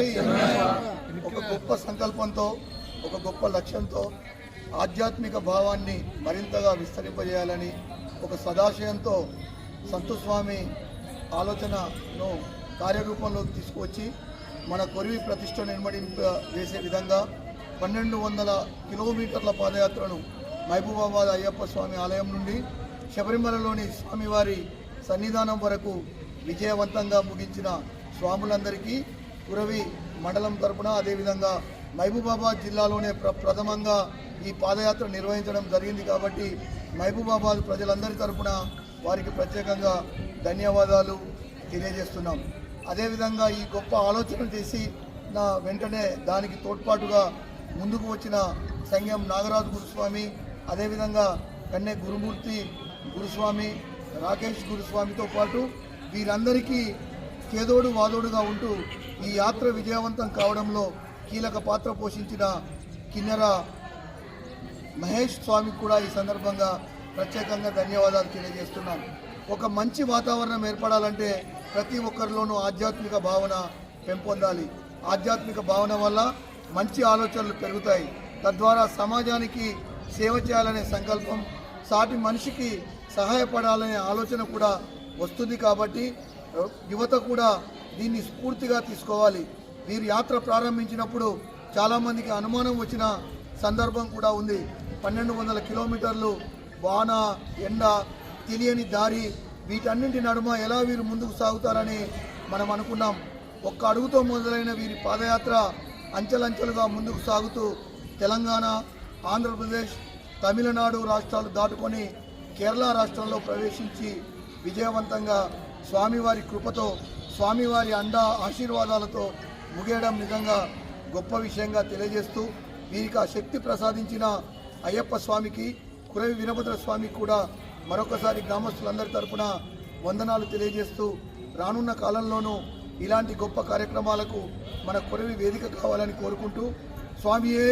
ఒక గొప్ప సంకల్పంతో ఒక గొప్ప లక్ష్యంతో ఆధ్యాత్మిక భావాన్ని మరింతగా విస్తరింపజేయాలని ఒక సదాశయంతో సంతస్వామి ఆలోచనను కార్యరూపంలోకి తీసుకువచ్చి మన కొరివి ప్రతిష్ట నిర్మడింప చేసే విధంగా పన్నెండు వందల కిలోమీటర్ల పాదయాత్రను మహబూబాబాద్ అయ్యప్ప స్వామి ఆలయం నుండి శబరిమలలోని స్వామివారి సన్నిధానం వరకు విజయవంతంగా ముగించిన స్వాములందరికీ కురవి మండలం తరపున అదేవిధంగా మహబూబాబాద్ జిల్లాలోనే ప్ర ప్రథమంగా ఈ పాదయాత్ర నిర్వహించడం జరిగింది కాబట్టి మహబూబాబాద్ ప్రజలందరి తరపున వారికి ప్రత్యేకంగా ధన్యవాదాలు తెలియజేస్తున్నాం. అదేవిధంగా ఈ గొప్ప ఆలోచన చేసి నా వెంటనే దానికి తోడ్పాటుగా ముందుకు వచ్చిన సంఘం నాగరాజు గురుస్వామి అదేవిధంగా కన్నె గురుమూర్తి గురుస్వామి రాకేష్ గురుస్వామితో పాటు వీరందరికీ చేదోడు వాదోడుగా ఉంటూ ఈ యాత్ర విజయవంతం కావడంలో కీలక పాత్ర పోషించిన కిన్నెర మహేష్ స్వామికి కూడా ఈ సందర్భంగా ప్రత్యేకంగా ధన్యవాదాలు తెలియజేస్తున్నాం. ఒక మంచి వాతావరణం ఏర్పడాలంటే ప్రతి ఒక్కరిలోనూ ఆధ్యాత్మిక భావన పెంపొందాలి. ఆధ్యాత్మిక భావన వల్ల మంచి ఆలోచనలు పెరుగుతాయి. తద్వారా సమాజానికి సేవ చేయాలనే సంకల్పం సాటి మనిషికి సహాయపడాలనే ఆలోచన కూడా వస్తుంది కాబట్టి యువత కూడా దీన్ని స్ఫూర్తిగా తీసుకోవాలి. వీరు యాత్ర ప్రారంభించినప్పుడు చాలామందికి అనుమానం వచ్చిన సందర్భం కూడా ఉంది. పన్నెండు వందల కిలోమీటర్లు వాన ఎండ తెలియని దారి వీటన్నింటి నడుమ ఎలా వీరు ముందుకు సాగుతారని మనం అనుకున్నాం. ఒక్క అడుగుతో మొదలైన వీరి పాదయాత్ర అంచెలంచెలుగా ముందుకు సాగుతూ తెలంగాణ ఆంధ్రప్రదేశ్ తమిళనాడు రాష్ట్రాలు దాటుకొని కేరళ రాష్ట్రంలో ప్రవేశించి విజయవంతంగా స్వామివారి కృపతో స్వామివారి అండ ఆశీర్వాదాలతో ముగియడం నిజంగా గొప్ప విషయంగా తెలియజేస్తూ వీరికి ఆ శక్తి ప్రసాదించిన అయ్యప్ప స్వామికి కురవి వీరభద్ర స్వామికి కూడా మరొకసారి గ్రామస్తులందరి తరపున వందనాలు తెలియజేస్తూ రానున్న కాలంలోనూ ఇలాంటి గొప్ప కార్యక్రమాలకు మన కురవి వేదిక కావాలని కోరుకుంటూ స్వామియే